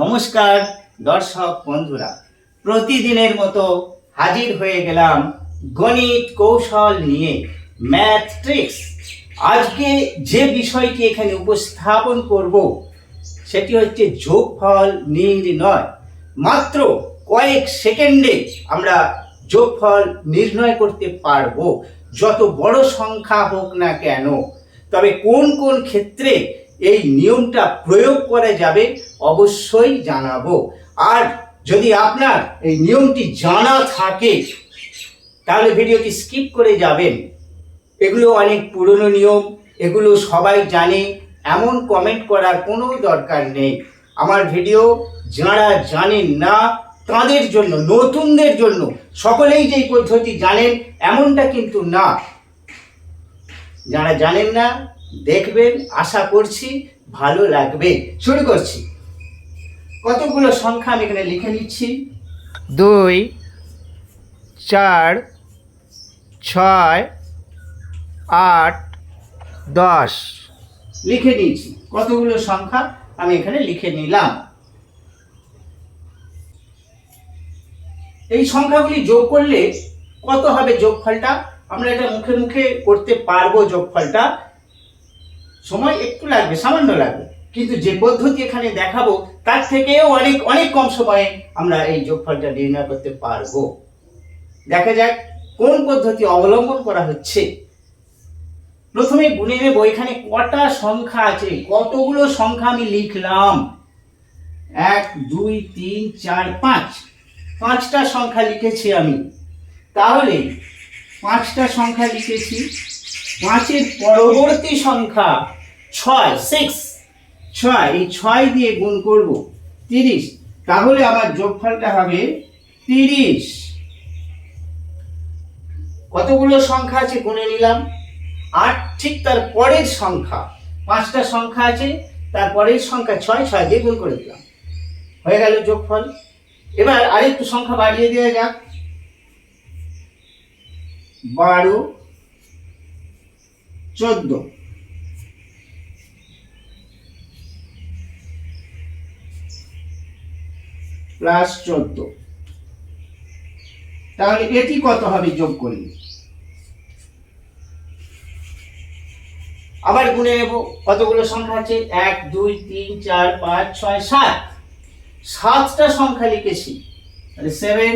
নমস্কার, দর্শক বন্ধুরা। প্রতিদিনের মতো হাজির হয়ে গেলাম গণিত কৌশল নিয়ে ম্যাথ ট্রিক্স। আজকে যে বিষয়টি এখানে উপস্থাপন করব, সেটি হচ্ছে যোগফল নির্ণয়। মাত্র কয়েক সেকেন্ডে আমরা যোগফল নির্ণয় করতে পারব, যত বড় সংখ্যা হোক না কেন। তবে কোন কোন ক্ষেত্রে এই নিয়মটা প্রয়োগ করা যাবে, অবশ্যই জানাব। আর যদি আপনার এই নিয়মটি জানা থাকে, তাহলে ভিডিওটি স্কিপ করে যাবেন। এগুলো অনেক পুরনো নিয়ম, এগুলো সবাই জানে, এমন কমেন্ট করার কোনো দরকার নেই। আমার ভিডিও যারা জানেন না, তাদের জন্য, নতুনদের জন্য, সকলেই যে এই পদ্ধতি জানেন, এমনটা কিন্তু না। যারা জানেন না দেখবেন আশা করছি ভালো লাগবে। শুরু করছি। কতগুলো সংখ্যা আমি এখানে লিখে নিচ্ছি? দুই চার ছয় আট দশ। লিখে নিয়েছি। কতগুলো সংখ্যা আমি এখানে লিখে নিলাম। এই সংখ্যাগুলি যোগ করলে কত হবে যোগফলটা? আমরা এটা মুখে মুখে করতে পারব যোগফলটা। সময় একটু লাগবে, সামান্য লাগবে। কিন্তু যে পদ্ধতি এখানে দেখাবো, তার থেকেও অনেক অনেক কম সময়ে আমরা এই যোগফলটা নির্ণয় করতে পারব। দেখা যাক কোন পদ্ধতি অবলম্বন করা হচ্ছে। প্রথমে গুনে নেব, এখানে কটা সংখ্যা আছে? কতগুলো সংখ্যা আমি লিখলাম? এক, দুই, তিন, চার, পাঁচ। পাঁচটা সংখ্যা লিখেছি আমি। তাহলে পাঁচটা সংখ্যা লিখেছি। পাঁচের পরবর্তী সংখ্যা ছয় সিক্স ছয় এই ছয় দিয়ে গুণ করব তিরিশ। তাহলে আমার যোগফলটা হবে তিরিশ। কতগুলো সংখ্যা আছে গুনে নিলাম। আট ঠিক তার পরের সংখ্যা। পাঁচটা সংখ্যা আছে তার পরের সংখ্যা ছয় ছয় দিয়ে গুণ করে দিলাম। হয়ে গেল যোগফল। এবার আরেকটু সংখ্যা বাড়িয়ে দেওয়া যাক। বারো চোদ্দ। প্লাস চোদ্দ। তাহলে এটি কত হবে যোগ করলে আবার গুনে নেব, কতগুলো সংখ্যা আছে? এক, দুই, তিন, চার, পাঁচ, ছয়, সাত। সাতটা সংখ্যা লিখেছি, তাহলে সেভেন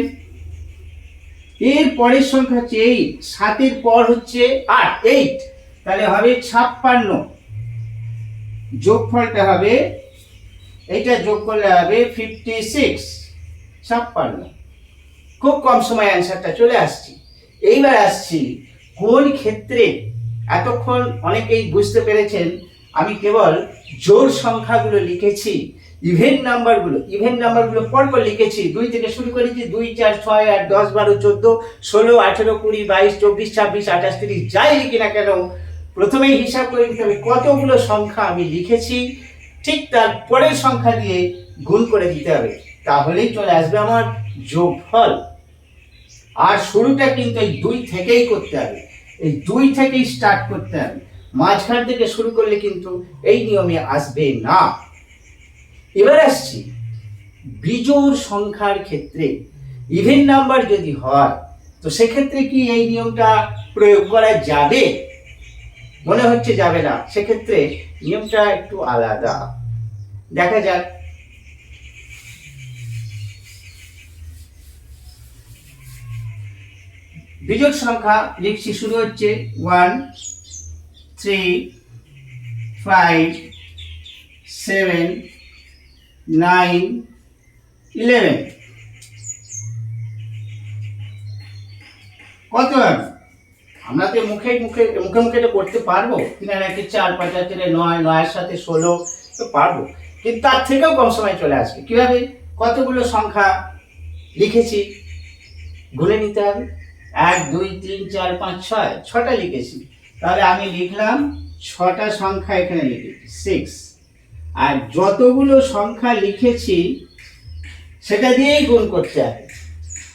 এর পরের সংখ্যা হচ্ছে এইট সাতের পর হচ্ছে আট এইট তাহলে হবে ছাপ্পান্ন। যোগফলটা হবে, এইটা যোগ করলে হবে ফিফটি সিক্স ছাপ্পান্ন। খুব কম সময় অ্যান্সারটা চলে আসছি। এইবার আসছি, কোন ক্ষেত্রে, এতক্ষণ অনেকেই বুঝতে পেরেছেন, আমি কেবল জোর সংখ্যাগুলো লিখেছি ইভেন্ট নাম্বারগুলো ইভেন্ট নাম্বারগুলো পরপর লিখেছি, দুই থেকে শুরু করেছি, দুই, চার, ছয়, আট, দশ, বারো, চোদ্দ, ষোলো, আঠেরো, কুড়ি, বাইশ, চব্বিশ, ছাব্বিশ, আঠাশ, তিরিশ, যাই লিখি না কেন প্রথমেই হিসাব করে নিতে হবে কতগুলো সংখ্যা আমি লিখেছি, ঠিক তার পরের সংখ্যা দিয়ে গুণ করে দিতে হবে। তাহলেই চলে আসবে আমার যোগফল। আর শুরুটা কিন্তু এই দুই থেকেই করতে হবে। এই দুই থেকেই স্টার্ট করতে হবে। মাঝখান থেকে শুরু করলে কিন্তু এই নিয়মে আসবে না। এবার আসছি। বিজোড় সংখ্যার ক্ষেত্রে ইভেন নাম্বার যদি হয়, তো সেক্ষেত্রে কি এই নিয়মটা প্রয়োগ করা যাবে? মনে হচ্ছে যাবে না। সেক্ষেত্রে নিয়মটা একটু আলাদা। দেখা যাক। বিজোড় সংখ্যা লিখছি, শুরু হচ্ছে one three five seven nine eleven কত হবে আমরা তো মুখে মুখে মুখে মুখে তো করতে পারব। তিন আর একে চার, পাঁচ আর নয়, নয়ের সাথে ষোলো, তো পারব। কিন্তু তার থেকেও কম সময় চলে আসবে। কীভাবে? কতগুলো সংখ্যা লিখেছি? গুনে নিতে হবে। এক, দুই, তিন, চার, পাঁচ, ছয়, ছটা লিখেছি। তাহলে আমি লিখলাম ছটা সংখ্যা এখানে লিখেছি। সিক্স আর যতগুলো সংখ্যা লিখেছি, সেটা দিয়েই গুণ করতে হবে।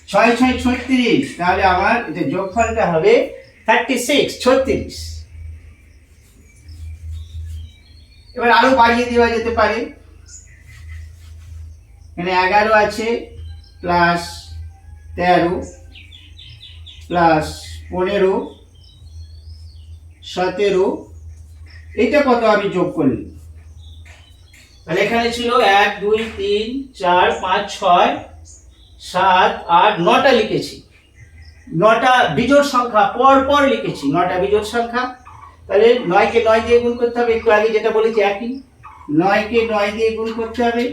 ছয় ছয়, ছত্রিশ। তাহলে আমার এটা যোগফলটা হবে থার্টি সিক্স ছত্রিশ। এবার আরও বাড়িয়ে দেওয়া যেতে পারে। এখানে এগারো আছে প্লাস তেরো প্লাস পনেরো, সতেরো। এটা কত আমি যোগ করলি? তাহলে এখানে ছিল এক, দুই, তিন, চার, পাঁচ, ছয়, সাত, আট, নটা লিখেছি। নটা বিজোড় সংখ্যা, পর পর লিখেছি নটা বিজোড় সংখ্যা। তাহলে নয়কে নয় দিয়ে গুণ করতে হবে, একটু আগে যেটা বলেছি একই। নয়কে নয় দিয়ে গুণ করতে হবে।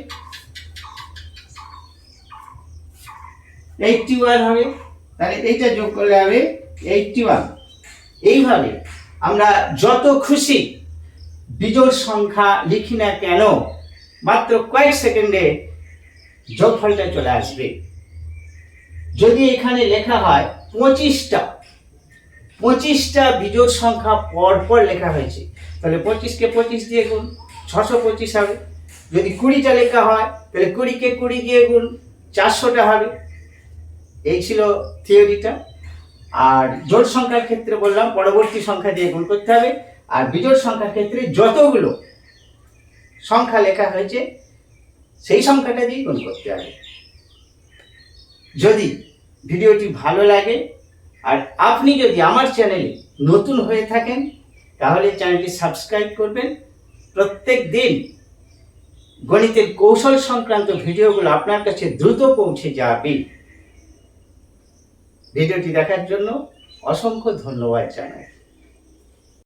এইটটি ওয়ান হবে, তাহলে এইটা যোগ করলে হবে এইটটি ওয়ান এইভাবে আমরা যত খুশি বিজোড় সংখ্যা লিখি না কেন, মাত্র কয়েক সেকেন্ডে যোগফলটা চলে আসবে। যদি এখানে লেখা হয় পঁচিশটা পঁচিশটা বিজোড় সংখ্যা পর পর লেখা হয়েছে, তাহলে পঁচিশকে পঁচিশ দিয়ে গুণ, ছশো পঁচিশ হবে। যদি কুড়িটা লেখা হয়, তাহলে কুড়িকে কুড়ি দিয়ে গুণ, চারশোটা হবে। এই ছিল থিওরিটা আর জোট সংখ্যার ক্ষেত্রে বললাম, পরবর্তী সংখ্যা দিয়ে গুণ করতে হবে। আর বিজোড় সংখ্যার ক্ষেত্রে যতগুলো সংখ্যা লেখা হয়েছে, সেই সংখ্যাটা দিয়ে গুণ করতে হবে। যদি ভিডিওটি ভালো লাগে। আর আপনি যদি আমার চ্যানেলে নতুন হয়ে থাকেন, তাহলে চ্যানেলটি সাবস্ক্রাইব করবেন। প্রত্যেক দিন গণিতের কৌশল সংক্রান্ত ভিডিওগুলো আপনার কাছে দ্রুত পৌঁছে যাবে। ভিডিওটি দেখার জন্য অসংখ্য ধন্যবাদ জানাই।